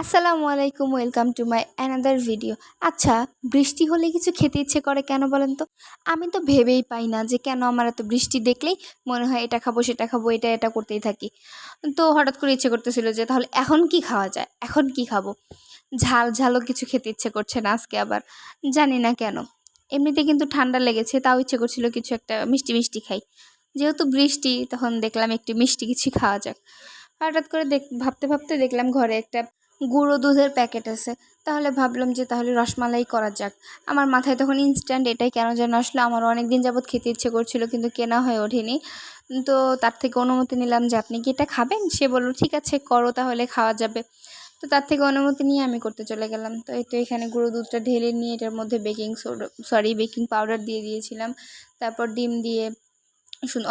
আসসালামু আলাইকুম, welcome to my another video. আচ্ছা বৃষ্টি হলে কিছু খেতে ইচ্ছে করে কেন বলেন তো? আমি তো ভেবেই পাই না যে কেন আমার এত বৃষ্টি দেখলেই মনে হয় এটা খাব, সেটা খাব, এটা এটা করতেই থাকি। তো হঠাৎ করে ইচ্ছে করতেছিল যে তাহলে এখন কি খাওয়া যায়? এখন কি খাব? ঝাল ঝালও কিছু খেতে ইচ্ছে করছে না আজকে আবার। জানি না কেন। এমনিতে কিন্তু ঠান্ডা লেগেছে, তাও ইচ্ছে করছিল কিছু একটা মিষ্টি মিষ্টি খাই। যেহেতু বৃষ্টি, তখন দেখলাম একটু মিষ্টি কিছু খাওয়া যাক। হঠাৎ করে দেখ, ভাবতে ভাবতে দেখলাম ঘরে একটা গুঁড়ো দুধের প্যাকেট আছে। তাহলে ভাবলাম যে তাহলে রসমালাই করা যাক। আমার মাথায় তখন ইনস্ট্যান্ট এটাই কেন যেন আসলো। আমার অনেক দিন যাবৎ খেতে ইচ্ছে করছিল কিন্তু কেনা হয়ে ওঠেনি। তো তার থেকে অনুমতি নিলাম যে আপনি কি এটা খাবেন? সে বলল, ঠিক আছে, করো তাহলে খাওয়া যাবে। তো তার থেকে অনুমতি নিয়ে আমি করতে চলে গেলাম। তো এই তো এখানে গুঁড়ো দুধটা ঢেলে নিয়ে এটার মধ্যে baking soda sorry baking powder দিয়ে দিয়েছিলাম। তারপর ডিম দিয়ে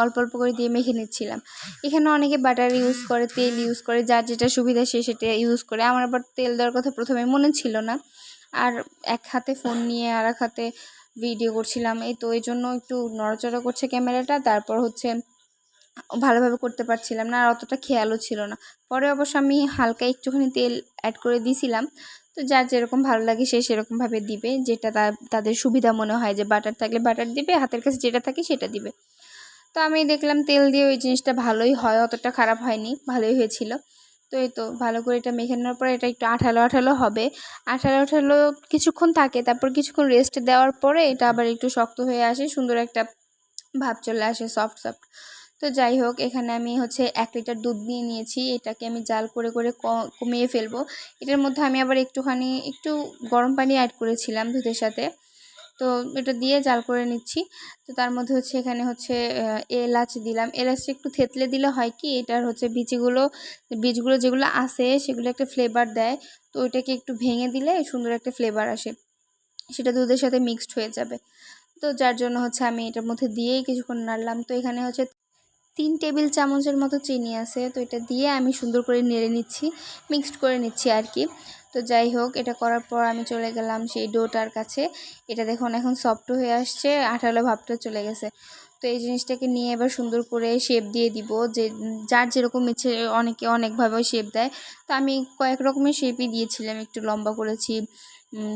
অল্প অল্প করে দিয়ে মেখে নিচ্ছিলাম। এখানে অনেকে বাটার ইউজ করে, তেল ইউজ করে, যার যেটা সুবিধা সে সেটা ইউজ করে। আমার আবার তেল দেওয়ার কথা প্রথমে মনে ছিল না। আর এক হাতে ফোন নিয়ে আর এক হাতে ভিডিও করছিলাম। এই তো, এই জন্য একটু নড়াচড়া করছে ক্যামেরাটা তারপর হচ্ছে ভালোভাবে করতে পারছিলাম না, আর অতটা খেয়ালও ছিল না। পরে অবশ্য আমি হালকা একটুখানি তেল অ্যাড করে দিয়েছিলাম তো যার যেরকম ভালো লাগে সে সেরকমভাবে দিবে। যেটা তাদের সুবিধা মনে হয় যে বাটার থাকলে বাটার দিবে, হাতের কাছে যেটা থাকে সেটা দিবে। তো আমি দেখলাম তেল দিয়ে ওই জিনিসটা ভালোই হয়, অতটা খারাপ হয়নি, ভালোই হয়েছিল। তো এই তো ভালো করে এটা মেখে নেওয়ার পরে এটা একটু আঠালো আঠালো হবে। আঠালো আঠালো কিছুক্ষণ থাকে, তারপর কিছুক্ষণ রেস্ট দেওয়ার পরে এটা আবার একটু শক্ত হয়ে আসে, সুন্দর একটা ভাব চলে আসে সফট সফট তো যাই হোক, এখানে আমি হচ্ছে এক লিটার দুধ নিয়ে নিয়েছি, এটাকে আমি জাল করে করে কমিয়ে ফেলব। এটার মধ্যে আমি আবার একটুখানি, একটু গরম পানি অ্যাড করেছিলাম দুধের সাথে। তো এটা দিয়ে জাল করে নিচ্ছি। তো তার মধ্যে হচ্ছে এখানে হচ্ছে এলাচ দিলাম। এলাচটা একটু থেতলে দিলে হয় কি, এটার হচ্ছে বীজগুলো বীজগুলো যেগুলো আসে সেগুলো একটা ফ্লেভার দেয়। তো ওইটাকে একটু ভেঙে দিলে সুন্দর একটা ফ্লেভার আসে। সেটা দুধের সাথে মিক্সড হয়ে যাবে। তো যার জন্য হচ্ছে আমি এটার মধ্যে দিয়েই কিছুক্ষণ নাড়লাম। তো এখানে হচ্ছে তিন টেবিল চামচের মতো চিনি আছে। তো এটা দিয়ে আমি সুন্দর করে নেড়ে নিচ্ছি মিক্সড করে নিচ্ছি আর কি। তো যাই হোক, এটা করার পর আমি চলে গেলাম সেই ডোটার কাছে। এটা দেখুন, এখন সফট হয়ে আসছে, আঠালো ভাবটা চলে গেছে। তো এই জিনিসটাকে নিয়ে এবার সুন্দর করে শেপ দিয়ে দিব। যে, যার যেরকম ইচ্ছে, অনেকে অনেকভাবে শেপ দেয়। তো আমি কয়েক রকমের শেপই দিয়েছিলাম, একটু লম্বা করেছি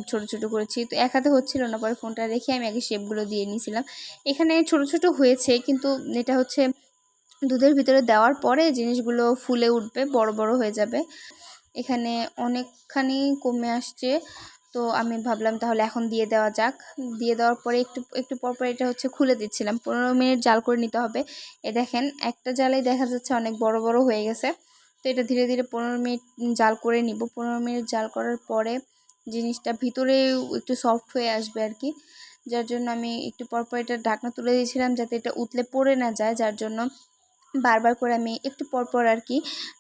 ছোট ছোট করেছি। তো এক হাতে হচ্ছিল না, পরে ফোনটা রেখে আমি আগে শেপগুলো দিয়ে নিয়েছিলাম। এখানে ছোট ছোট হয়েছে, কিন্তু এটা হচ্ছে দুধের ভিতরে দেওয়ার পরে জিনিসগুলো ফুলে উঠবে, বড় বড় হয়ে যাবে। এখানে অনেকখানি কমে আসছে। তো আমি ভাবলাম তাহলে এখন দিয়ে দেওয়া যাক। দিয়ে দেওয়ার পরে একটু একটু পর পর এটা হচ্ছে খুলে দিচ্ছিলাম। পনেরো মিনিট জাল করে নিতে হবে। এ দেখেন, একটা জালেই দেখা যাচ্ছে অনেক বড় বড় হয়ে গেছে। তো এটা ধীরে ধীরে পনেরো মিনিট জাল করে নিব। পনেরো মিনিট জাল করার পরে জিনিসটা ভিতরে একটু সফট হয়ে আসবে আর কি। যার জন্য আমি একটু পরপর এটা ঢাকনা তুলে দিয়েছিলাম যাতে এটা উতলে পড়ে না যায়। যার জন্য বারবার করে আমি একটু পরপর আর কি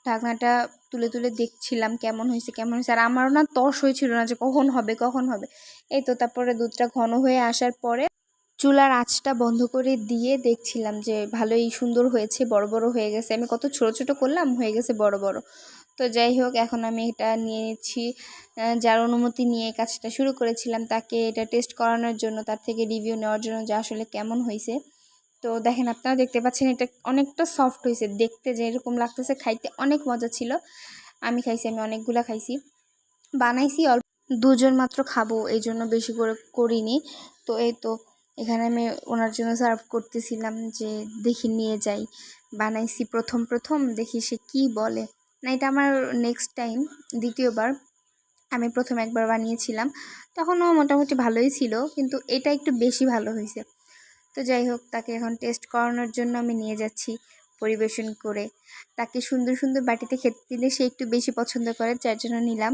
ঢাকনাটা তুলে তুলে দেখছিলাম কেমন হয়েছে কেমন হয়েছে। আর আমারও না তস হয়েছিল না যে কখন হবে কখন হবে। এই তো তারপরে দুধটা ঘন হয়ে আসার পরে চুলার আঁচটা বন্ধ করে দিয়ে দেখছিলাম যে ভালোই সুন্দর হয়েছে, বড় বড় হয়ে গেছে। আমি কত ছোট ছোট করলাম, হয়ে গেছে বড় বড়। তো যাই হোক, এখন আমি এটা নিয়ে নিচ্ছি। যার অনুমতি নিয়ে কাজটা শুরু করেছিলাম, তাকে এটা টেস্ট করানোর জন্য, তার থেকে রিভিউ নেওয়ার জন্য যে আসলে কেমন হয়েছে। তো দেখেন আপনারা দেখতে পাচ্ছেন এটা অনেকটা সফট হয়েছে। দেখতে যেরকম লাগতেছে, খাইতে অনেক মজা ছিল। আমি খাইছি, আমি অনেকগুলা খাইছি। বানাইছি অল্প, দুজন মাত্র খাব এই জন্য বেশি করে করিনি। তো এই তো, এখানে আমি ওনার জন্য সার্ভ করতেছিলাম যে দেখি নিয়ে যাই। বানাইছি প্রথম প্রথম, দেখি সে কি বলে। না, এটা আমার নেক্সট টাইম দ্বিতীয়বার। আমি প্রথম একবার বানিয়েছিলাম। তখনও মোটামুটি ভালোই ছিল, কিন্তু এটা একটু বেশি ভালো হয়েছে। তো যাই হোক, তাকে এখন টেস্ট করানোর জন্য আমি নিয়ে যাচ্ছি পরিবেশন করে। তাকে সুন্দর সুন্দর বাটিতে খেতে দিলে সে একটু বেশি পছন্দ করে, যার জন্য নিলাম।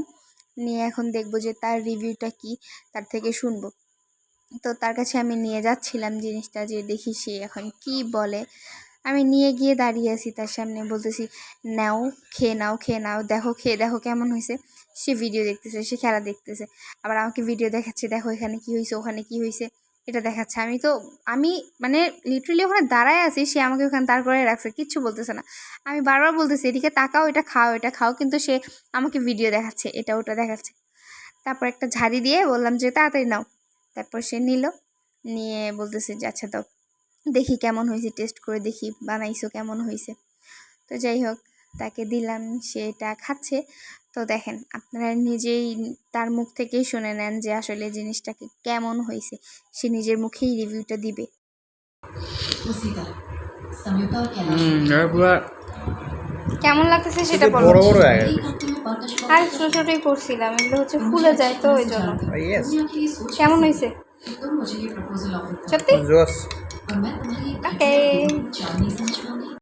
নিয়ে এখন দেখব যে তার রিভিউটা কি, তার থেকে শুনব। তো তার কাছে আমি নিয়ে যাচ্ছিলাম জিনিসটা যে দেখি সে এখন কি বলে। আমি নিয়ে গিয়ে দাঁড়িয়ে আছি তার সামনে, বলতেছি, নাও, খেয়ে নাও খেয়ে নাও, দেখো, খেয়ে দেখো কেমন হয়েছে সে ভিডিও দেখতেছে, সে খেলা দেখতেছে। আবার আমাকে ভিডিও দেখাচ্ছে, দেখো এখানে কি হয়েছে ওখানে কি হয়েছে এটা দেখাচ্ছে। আমি তো, আমি মানে লিটারেলি ওখানে দাঁড়ায় আছি, সে আমাকে ওখানে দাঁড় করে রাখছে, কিচ্ছু বলতেছে না। আমি বারবার বলতেছি, এদিকে তাকাও, এটা খাও এটা খাও, কিন্তু সে আমাকে ভিডিও দেখাচ্ছে, এটা ওটা দেখাচ্ছে। তারপর একটা ঝাড়ি দিয়ে বললাম যে তাড়াতাড়ি নাও। তারপর সে নিল, নিয়ে বলতেছে যে আচ্ছা দাও, দেখি কেমন হয়েছে টেস্ট করে দেখি, বানাইছো কেমন হয়েছে। তো যাই হোক, তাকে দিলাম, সে এটা খাচ্ছে। তো দেখেন আপনারা নিজেই তার মুখ থেকেই শুনে নেন যে আসলে জিনিসটাকে কেমন হয়েছে সে নিজের মুখেই রিভিউটা দিবে। কেমন লাগতেছে সেটা বলো। বড় বড় হয়ে আর ছোট ছোটই করছিলাম এগুলো হচ্ছে ফুলে যায় তো ওই জন্য কেমন হয়েছে সত্যি? ওকে